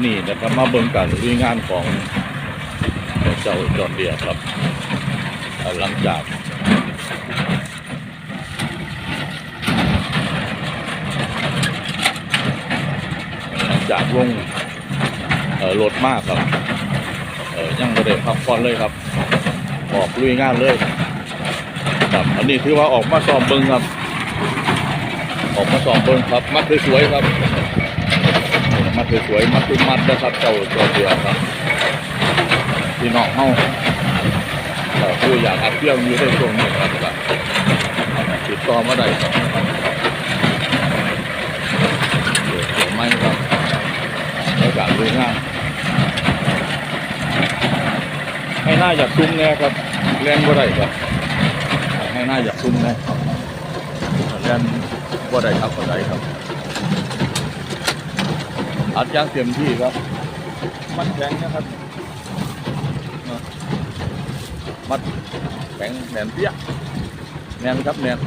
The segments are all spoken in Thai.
วันนี้นะครับมาเบิ่งการลุยงานของเจ้าจอนเดียครับ หลังจากหลังจากลงรถมากครับเอ่อยังไม่ได้พักผ่อนเลยครับ ออกลุยงานเลยครับอันนี้ถือว่าออกมาสอบเบิงครับ ออกมาสอบเบิงครับมัดสวยๆครับ สวยๆมัดตุ้มัดนะครับเจ้าตัวเดียวครับพี่น้องเฮาเราคืออยากอัดเที่ยวอยู่ในช่วงนี้ครับก็ติดต่อมาได้ครับเดี๋ยวยวไม่ครับในการลุยงานให้หน้าอยากซุ้มแน่ครับแรงบ่ได้ครับให้หน้าอยากซุ้มแน่แรงบ่ได้ครับบ่ได้ครับ อัดอยางเต็มที่ครับ มันแข็งนะครับเนอะมัดแข็งแน่นเปี้ยแน่นครับแน่น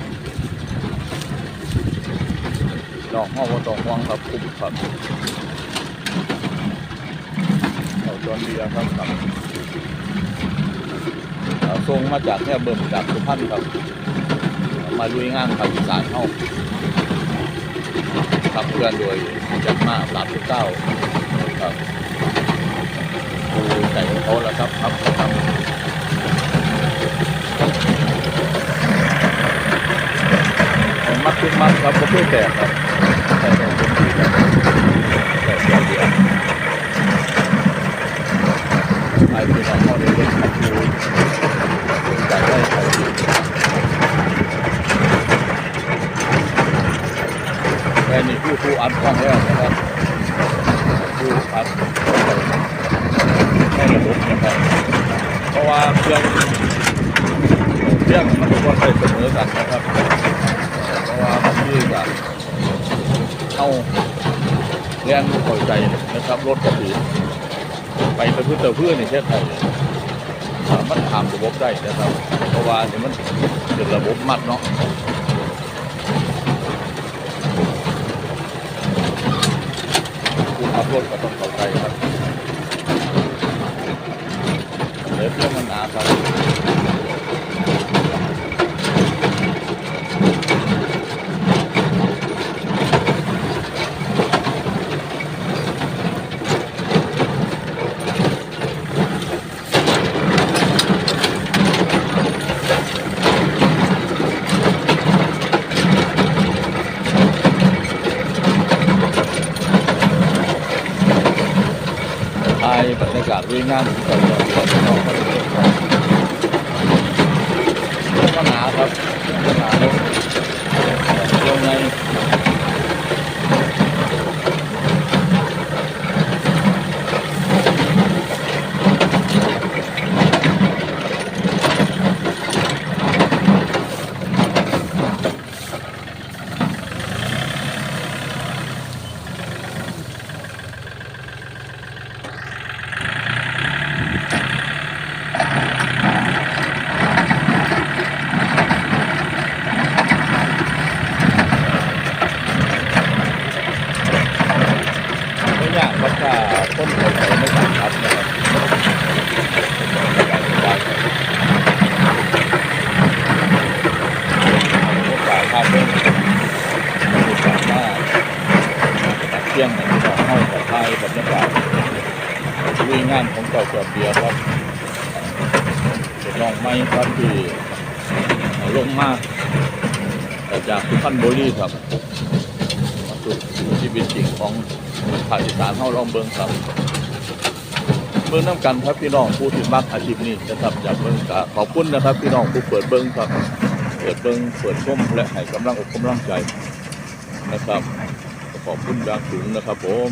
ดอกห้อว่าตองห่วงครับคุ้มครับเอาจอนเดียครับครับเอ่อส่งมาจากแค่เบิ่มจากสุพรรณครับ มาลุยงานภาคอีสานเข้า ขับเคลื่อนโดยจัดมาสามสิบเก้าครับดูใจของเขาแล้วครับครับครับมัดขึ้นมัดครับก็เพื่อแตกครับแต่แต่เป็นที่แต่เดียวเดียวไอ้พี่น้องเข้าได้เล่นขับดูอยากได้ใคร แค่นี้ผู้ผู้อัดกล้องแล้วนะครับผู้อัดให้ระบบนะครับเพราะว่าเครื่องเครื่องมันก็ต้องไปเสมอกันนะครับเพราะว่าบางทีแบบเข้าแรงเข้าใจนะครับรถกระถือไปตะพื้นตะพื้นในเช่นไทยมารถทำระบบได้นะครับเพราะว่าเนี่ยมันเป็นระบบมัดเนาะ ปูมาพ่นก็ต้องเข้าใจครับเดี๋ยวเพื่อมันหนาครับ ทาย บรรยากาศวิ่งงานก่อนก่อนก่อนก่อนก่อนก่อนก็หนาครับก็หนาเลยยังไงไม่ยากครับถ้าคนคนไหนไม่สั่งครับนะครับการสบายครับโอกาสภาพเป็นโอกาสว่าตัดเที่ยงของเราเข้ากับไทยบรรยากาศวิ่ งานของเก่าเกือบเดียวครับเป็นลองไม้ครับที่ลงมาจากสุพรรณบุรีครับมาสู่ชีวิตจริงของภาคอีสานเฮาลองเบิ่งครับเบิ่งน้ำกันครับพี่น้องผู้ที่มักอาชีพนี้นะครับอยากเบิ่งก็ขอบคุณนะครับ พี่น้องผู้เปิดเบิ่งครับ เปิดเบิ่งเปิดชมและให้กำลังอกกำลังใจนะครับขอบคุณอย่างสูงนะครับผม